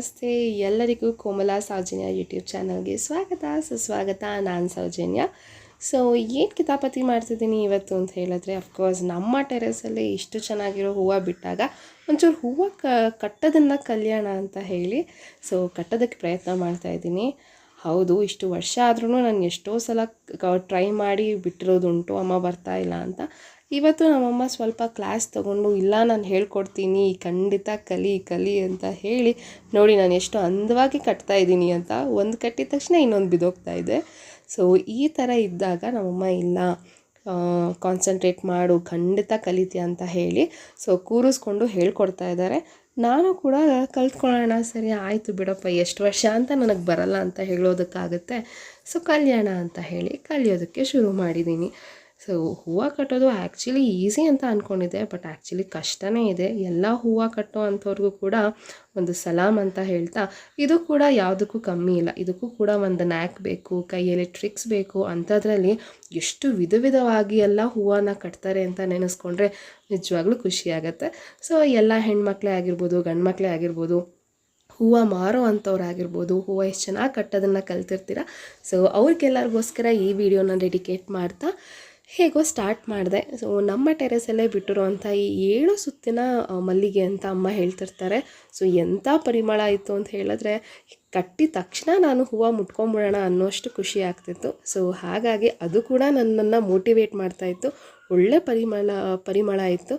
ನಮಸ್ತೆ. ಎಲ್ಲರಿಗೂ ಕೋಮಲಾ ಸೌಜನ್ಯ ಯೂಟ್ಯೂಬ್ ಚಾನಲ್ಗೆ ಸ್ವಾಗತ. ಸುಸ್ವಾಗತ, ನಾನು ಸೌಜನ್ಯ. ಸೊ ಏನು ಕಿತಾಪತಿ ಮಾಡ್ತಿದ್ದೀನಿ ಇವತ್ತು ಅಂತ ಹೇಳಿದ್ರೆ ಅಫ್ಕೋರ್ಸ್ ನಮ್ಮ ಟೆರೆಸಲ್ಲಿ ಇಷ್ಟು ಚೆನ್ನಾಗಿರೋ ಹೂವು ಬಿಟ್ಟಾಗ ಒಂಚೂರು ಹೂವು ಕ, ಕಟ್ಟೋದನ್ನು ಕಲ್ಯಾಣ ಅಂತ ಹೇಳಿ ಸೊ ಕಟ್ಟೋದಕ್ಕೆ ಪ್ರಯತ್ನ ಮಾಡ್ತಾಯಿದ್ದೀನಿ ಹೌದು, ಇಷ್ಟು ವರ್ಷ ಆದ್ರೂ ನಾನು ಎಷ್ಟೋ ಸಲ ಟ್ರೈ ಮಾಡಿ ಬಿಟ್ಟಿರೋದುಂಟು, ಅಮ್ಮ ಬರ್ತಾ ಇಲ್ಲ ಅಂತ. ಇವತ್ತು ನಮ್ಮಮ್ಮ ಸ್ವಲ್ಪ ಕ್ಲಾಸ್ ತೊಗೊಂಡು, ಇಲ್ಲ, ನಾನು ಹೇಳ್ಕೊಡ್ತೀನಿ, ಖಂಡಿತ ಕಲಿ ಕಲಿ ಅಂತ ಹೇಳಿ, ನೋಡಿ, ನಾನು ಎಷ್ಟು ಅಂದವಾಗಿ ಕಟ್ತಾ ಇದ್ದೀನಿ ಅಂತ ಒಂದು ಕಟ್ಟಿದ ತಕ್ಷಣ ಇನ್ನೊಂದು ಬಿದೋಗ್ತಾ ಇದೆ. ಸೊ ಈ ಥರ ಇದ್ದಾಗ ನಮ್ಮಮ್ಮ ಇಲ್ಲ ಕಾನ್ಸಂಟ್ರೇಟ್ ಮಾಡು, ಖಂಡಿತ ಕಲಿತೀಯ ಅಂತ ಹೇಳಿ ಸೊ ಕೂರಿಸ್ಕೊಂಡು ಹೇಳ್ಕೊಡ್ತಾ ಇದ್ದಾರೆ. ನಾನು ಕೂಡ ಕಲ್ತ್ಕೊಳ್ಳೋಣ, ಸರಿ, ಆಯಿತು ಬಿಡಪ್ಪ, ಎಷ್ಟು ವರ್ಷ ಅಂತ ನನಗೆ ಬರಲ್ಲ ಅಂತ ಹೇಳೋದಕ್ಕಾಗುತ್ತೆ. ಸೊ ಕಲ್ಯಾಣ ಅಂತ ಹೇಳಿ ಕಲಿಯೋದಕ್ಕೆ ಶುರು ಮಾಡಿದ್ದೀನಿ. ಸೊ ಹೂವು ಕಟ್ಟೋದು ಆ್ಯಕ್ಚುಲಿ ಈಸಿ ಅಂತ ಅಂದ್ಕೊಂಡಿದ್ದೆ ಬಟ್ ಆ್ಯಕ್ಚುಲಿ ಕಷ್ಟನೇ ಇದೆ. ಎಲ್ಲ ಹೂವು ಕಟ್ಟೋ ಅಂಥವ್ರಿಗೂ ಕೂಡ ಒಂದು ಸಲಾಮ್ ಅಂತ ಹೇಳ್ತಾ, ಇದು ಕೂಡ ಯಾವುದಕ್ಕೂ ಕಮ್ಮಿ ಇಲ್ಲ. ಇದಕ್ಕೂ ಕೂಡ ಒಂದು ನ್ಯಾಕ್ ಬೇಕು, ಕೈಯಲ್ಲಿ ಟ್ರಿಕ್ಸ್ ಬೇಕು. ಅಂಥದ್ರಲ್ಲಿ ಎಷ್ಟು ವಿಧ ವಿಧವಾಗಿ ಎಲ್ಲ ಹೂವನ್ನ ಕಟ್ತಾರೆ ಅಂತ ನೆನೆಸ್ಕೊಂಡ್ರೆ ನಿಜವಾಗ್ಲೂ ಖುಷಿಯಾಗತ್ತೆ ಸೊ ಎಲ್ಲ ಹೆಣ್ಮಕ್ಳೇ ಆಗಿರ್ಬೋದು ಗಂಡು ಮಕ್ಕಳೇ ಆಗಿರ್ಬೋದು, ಹೂವು ಮಾರೋ ಅಂಥವ್ರಾಗಿರ್ಬೋದು ಹೂವು ಎಷ್ಟು ಚೆನ್ನಾಗಿ ಕಟ್ಟೋದನ್ನು ಕಲ್ತಿರ್ತೀರ? ಸೊ ಅವ್ರಿಗೆಲ್ಲರಿಗೋಸ್ಕರ ಈ ವಿಡಿಯೋನ ಡೆಡಿಕೇಟ್ ಮಾಡ್ತಾ ಹೇಗೋ ಸ್ಟಾರ್ಟ್ ಮಾಡಿದೆ. ಸೊ ನಮ್ಮ ಟೆರೆಸಲ್ಲೇ ಬಿಟ್ಟಿರುವಂಥ ಈ ಏಳು ಸುತ್ತಿನ ಮಲ್ಲಿಗೆ ಅಂತ ಅಮ್ಮ ಹೇಳ್ತಿರ್ತಾರೆ. ಸೊ ಎಂಥ ಪರಿಮಳ ಇತ್ತು ಅಂತ ಹೇಳಿದ್ರೆ ಕಟ್ಟಿದ ತಕ್ಷಣ ನಾನು ಹೂವು ಮುಟ್ಕೊಂಬಿಡೋಣ ಅನ್ನೋಷ್ಟು ಖುಷಿ ಆಗ್ತಿತ್ತು. ಸೊ ಹಾಗಾಗಿ ಅದು ಕೂಡ ನನ್ನನ್ನು ಮೋಟಿವೇಟ್ ಮಾಡ್ತಾಯಿತ್ತು ಒಳ್ಳೆ ಪರಿಮಳ ಪರಿಮಳ ಇತ್ತು.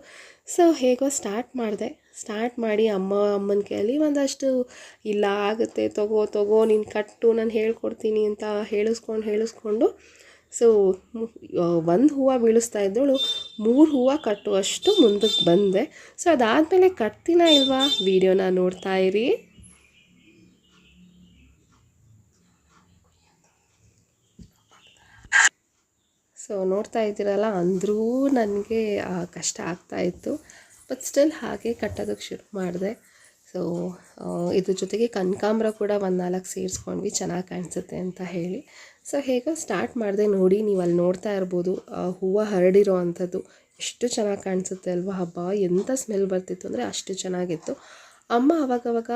ಸೊ ಹೇಗೋ ಸ್ಟಾರ್ಟ್ ಮಾಡಿದೆ. ಸ್ಟಾರ್ಟ್ ಮಾಡಿ ಅಮ್ಮ, ಅಮ್ಮನ ಕೈಯಲ್ಲಿ ಒಂದಷ್ಟು, ಇಲ್ಲ, ಆಗುತ್ತೆ, ತಗೋ ತಗೋ, ನೀನು ಕಟ್ಟು, ನಾನು ಹೇಳ್ಕೊಡ್ತೀನಿ ಅಂತ ಹೇಳಿಸ್ಕೊಂಡು ಹೇಳಿಸ್ಕೊಂಡು ಸೊ ಒಂದು ಹೂವು ಬೀಳಿಸ್ತಾ ಇದ್ದಳು, ಮೂರು ಹೂವು ಕಟ್ಟುವಷ್ಟು ಮುಂದಕ್ಕೆ ಬಂದೆ. ಸೊ ಅದಾದಮೇಲೆ ಕಟ್ತೀನ ಇಲ್ವಾ? ವಿಡಿಯೋನ ನೋಡ್ತಾ ಇರಿ. ಸೊ ನೋಡ್ತಾ ಇದ್ದೀರಲ್ಲ, ಅಂದರೂ ನನಗೆ ಕಷ್ಟ ಆಗ್ತಾಯಿತ್ತು ಬಟ್ ಸ್ಟಿಲ್ ಹಾಗೆ ಕಟ್ಟೋದಕ್ಕೆ ಶುರು ಮಾಡಿದೆ. ಸೊ ಇದ್ರ ಜೊತೆಗೆ ಕನಕಾಂಬ್ರ ಕೂಡ ಒಂದು ನಾಲ್ಕು ಸೇರಿಸ್ಕೊಂಡ್ವಿ, ಚೆನ್ನಾಗಿ ಕಾಣಿಸುತ್ತೆ ಅಂತ ಹೇಳಿ. ಸೊ ಹೇಗೋ ಸ್ಟಾರ್ಟ್ ಮಾಡಿದೆ ನೋಡಿ ನೀವು ಅಲ್ಲಿ ನೋಡ್ತಾ ಇರ್ಬೋದು ಹೂವು ಹರಡಿರೋ ಅಂಥದ್ದು ಎಷ್ಟು ಚೆನ್ನಾಗಿ ಕಾಣಿಸುತ್ತೆ ಅಲ್ವಾ? ಹಬ್ಬ ಎಂಥ ಸ್ಮೆಲ್ ಬರ್ತಿತ್ತು ಅಂದರೆ ಅಷ್ಟು ಚೆನ್ನಾಗಿತ್ತು. ಅಮ್ಮ ಅವಾಗವಾಗ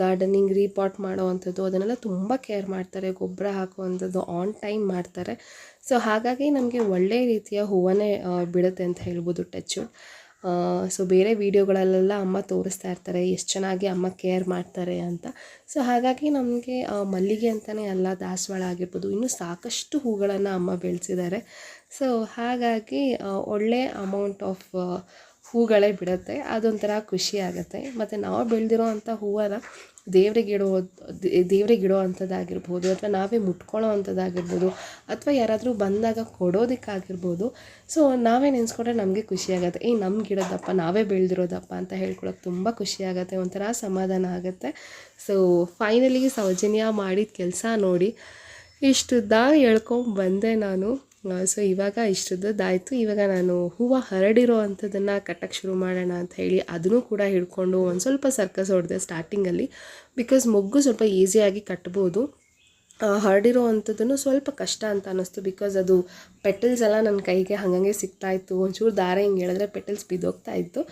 ಗಾರ್ಡನಿಂಗ್ ರೀಪಾಟ್ ಮಾಡೋ ಅಂಥದ್ದು ಅದನ್ನೆಲ್ಲ ತುಂಬ ಕೇರ್ ಮಾಡ್ತಾರೆ, ಗೊಬ್ಬರ ಹಾಕುವಂಥದ್ದು ಆನ್ ಟೈಮ್ ಮಾಡ್ತಾರೆ. ಸೊ ಹಾಗಾಗಿ ನಮಗೆ ಒಳ್ಳೆಯ ರೀತಿಯ ಹೂವನೇ ಬಿಡುತ್ತೆ ಅಂತ ಹೇಳ್ಬೋದು ಟಚ್ಚು ಸೊ ಬೇರೆ ವೀಡಿಯೋಗಳಲ್ಲೆಲ್ಲ ಅಮ್ಮ ತೋರಿಸ್ತಾ ಇರ್ತಾರೆ, ಎಷ್ಟು ಚೆನ್ನಾಗಿ ಅಮ್ಮ ಕೇರ್ ಮಾಡ್ತಾರೆ ಅಂತ. ಸೊ ಹಾಗಾಗಿ ನಮಗೆ ಮಲ್ಲಿಗೆ ಅಂತಲೇ ಅಲ್ಲ, ದಾಸವಾಳ ಆಗಿರ್ಬೋದು, ಇನ್ನೂ ಸಾಕಷ್ಟು ಹೂಗಳನ್ನು ಅಮ್ಮ ಬೆಳೆಸಿದ್ದಾರೆ. ಸೊ ಹಾಗಾಗಿ ಒಳ್ಳೆ ಅಮೌಂಟ್ ಆಫ್ ಹೂಗಳೇ ಬಿಡುತ್ತೆ, ಅದೊಂಥರ ಖುಷಿ ಆಗುತ್ತೆ. ಮತ್ತು ನಾವು ಬೆಳೆದಿರೋ ಅಂಥ ಹೂವನ್ನು ದೇವ್ರಿಗೆ ಇಡೋ ದೇವ್ರಿಗೆ ಇಡೋ ಅಂಥದ್ದಾಗಿರ್ಬೋದು, ಅಥವಾ ನಾವೇ ಮುಟ್ಕೊಳ್ಳೋ ಅಂಥದ್ದಾಗಿರ್ಬೋದು, ಅಥವಾ ಯಾರಾದರೂ ಬಂದಾಗ ಕೊಡೋದಕ್ಕಾಗಿರ್ಬೋದು, ಸೊ ನಾವೇ ನೆನೆಸ್ಕೊಂಡ್ರೆ ನಮಗೆ ಖುಷಿಯಾಗತ್ತೆ ಏಯ್ ನಮ್ಗೆ ಗಿಡದಪ್ಪ, ನಾವೇ ಬೆಳೆದಿರೋದಪ್ಪ ಅಂತ ಹೇಳ್ಕೊಳಕ್ಕೆ ತುಂಬ ಖುಷಿಯಾಗತ್ತೆ ಒಂಥರ ಸಮಾಧಾನ ಆಗುತ್ತೆ. ಸೊ ಫೈನಲಿ ಸೌಜನ್ಯ ಮಾಡಿದ ಕೆಲಸ ನೋಡಿ ಇಷ್ಟುದ್ದ ಹೇಳ್ಕೊಂಡು ಬಂದೆ ನಾನು. ಸೊ ಇವಾಗ ಇಷ್ಟದ್ದಾಯಿತು ಇವಾಗ ನಾನು ಹೂವು ಹರಡಿರೋ ಅಂಥದ್ದನ್ನು ಕಟ್ಟಕ್ಕೆ ಶುರು ಮಾಡೋಣ ಅಂತ ಹೇಳಿ ಅದನ್ನು ಕೂಡ ಹಿಡ್ಕೊಂಡು ಒಂದು ಸ್ವಲ್ಪ ಸರ್ಕಸ್ ಹೊಡೆದೆ ಸ್ಟಾರ್ಟಿಂಗಲ್ಲಿ ಬಿಕಾಸ್ ಮೊಗ್ಗು ಸ್ವಲ್ಪ ಈಸಿಯಾಗಿ ಕಟ್ಬೋದು. ಹರಡಿರೋ ಅಂಥದ್ದನ್ನು ಸ್ವಲ್ಪ ಕಷ್ಟ ಅಂತ ಅನ್ನಿಸ್ತು. ಬಿಕಾಸ್ ಅದು ಪೆಟಲ್ಸ್ ಎಲ್ಲ ನನ್ನ ಕೈಗೆ ಹಾಗಂಗೆ ಸಿಗ್ತಾಯಿತ್ತು ಒಂಚೂರು ದಾರ ಹಿಂಗೆ ಹೇಳಿದ್ರೆ ಪೆಟಲ್ಸ್ ಬಿದ್ದೋಗ್ತಾ ಇತ್ತು.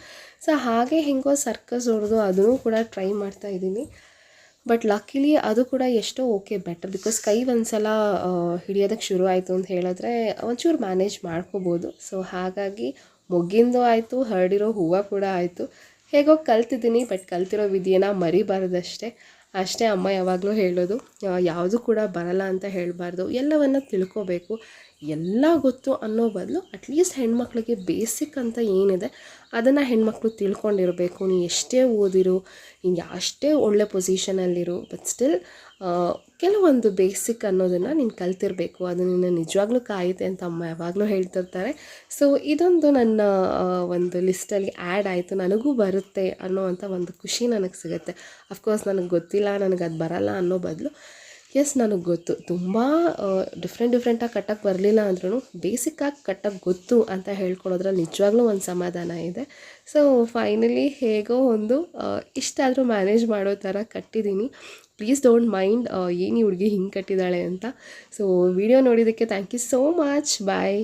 ಸೊ ಹಾಗೆ ಹೆಂಗೋ ಸರ್ಕಸ್ ಹೊಡೆದು ಅದನ್ನು ಕೂಡ ಟ್ರೈ ಮಾಡ್ತಾ ಇದ್ದೀನಿ. ಬಟ್ ಲಕ್ಕಿಲಿ ಅದು ಕೂಡ ಎಷ್ಟೋ ಓಕೆ ಬೆಟರ್ ಬಿಕಾಸ್ ಕೈ ಒಂದ್ಸಲ ಹಿಡಿಯೋದಕ್ಕೆ ಶುರು ಆಯಿತು ಅಂತ ಹೇಳಿದ್ರೆ ಒಂಚೂರು ಮ್ಯಾನೇಜ್ ಮಾಡ್ಕೋಬೋದು. ಸೊ ಹಾಗಾಗಿ ಮೊಗ್ಗಿಂದು ಆಯಿತು, ಹರಡಿರೋ ಹೂವು ಕೂಡ ಆಯಿತು. ಹೇಗೋ ಕಲ್ತಿದ್ದೀನಿ ಬಟ್ ಕಲ್ತಿರೋ ವಿಧಿಯನ್ನು ಮರಿಬಾರ್ದಷ್ಟೇ. ಅಷ್ಟೇ ಅಮ್ಮ ಯಾವಾಗಲೂ ಹೇಳೋದು ಯಾವುದು ಕೂಡ ಬರಲ್ಲ ಅಂತ ಹೇಳಬಾರ್ದು. ಎಲ್ಲವನ್ನು ತಿಳ್ಕೋಬೇಕು. ಎಲ್ಲ ಗೊತ್ತು ಅನ್ನೋ ಬದಲು ಅಟ್ಲೀಸ್ಟ್ ಹೆಣ್ಮಕ್ಳಿಗೆ ಬೇಸಿಕ್ ಅಂತ ಏನಿದೆ, ಅದನ್ನು ಹೆಣ್ಮಕ್ಳು ತಿಳ್ಕೊಂಡಿರಬೇಕು. ನೀ ಎಷ್ಟೇ ಓದಿರು ನೀನು ಅಷ್ಟೇ ಒಳ್ಳೆ ಪೊಸಿಷನಲ್ಲಿರು ಬಟ್ ಸ್ಟಿಲ್ ಕೆಲವೊಂದು ಬೇಸಿಕ್ ಅನ್ನೋದನ್ನು ನೀನು ಕಲ್ತಿರಬೇಕು. ಅದು ನಿನ್ನ ನಿಜವಾಗ್ಲೂ ಕಾಯುತ್ತೆ ಅಂತ ಅಮ್ಮ ಯಾವಾಗಲೂ ಹೇಳ್ತಿರ್ತಾರೆ. ಸೊ ಇದೊಂದು ನನ್ನ ಒಂದು ಲಿಸ್ಟಲ್ಲಿ ಆ್ಯಡ್ ಆಯಿತು. ನನಗೂ ಬರುತ್ತೆ ಅನ್ನೋ ಒಂದು ಖುಷಿ ನನಗೆ ಸಿಗುತ್ತೆ. ಅಫ್ಕೋರ್ಸ್ ನನಗೆ ಗೊತ್ತಿಲ್ಲ, ನನಗೆ ಅದು ಬರಲ್ಲ ಅನ್ನೋ ಬದಲು. ಎಸ್ ನನಗೆ ಗೊತ್ತು. ತುಂಬ ಡಿಫ್ರೆಂಟ್ ಡಿಫ್ರೆಂಟಾಗಿ ಕಟ್ಟಕ್ಕೆ ಬರಲಿಲ್ಲ ಅಂದ್ರೂ ಬೇಸಿಕ್ಕಾಗಿ ಕಟ್ಟಕ್ಕೆ ಗೊತ್ತು ಅಂತ ಹೇಳ್ಕೊಳೋದ್ರಲ್ಲಿ ನಿಜವಾಗ್ಲೂ ಒಂದು ಸಮಾಧಾನ ಇದೆ. ಸೊ ಫೈನಲಿ ಹೇಗೋ ಒಂದು ಇಷ್ಟಾದರೂ ಮ್ಯಾನೇಜ್ ಮಾಡೋ ಥರ ಕಟ್ಟಿದ್ದೀನಿ ಪ್ಲೀಸ್ ಡೋಂಟ್ ಮೈಂಡ್ ಏನು ಹುಡುಗಿ ಹಿಂಗೆ ಕಟ್ಟಿದ್ದಾಳೆ ಅಂತ. ಸೊ ವಿಡಿಯೋ ನೋಡಿದ್ದಕ್ಕೆ thank you so much bye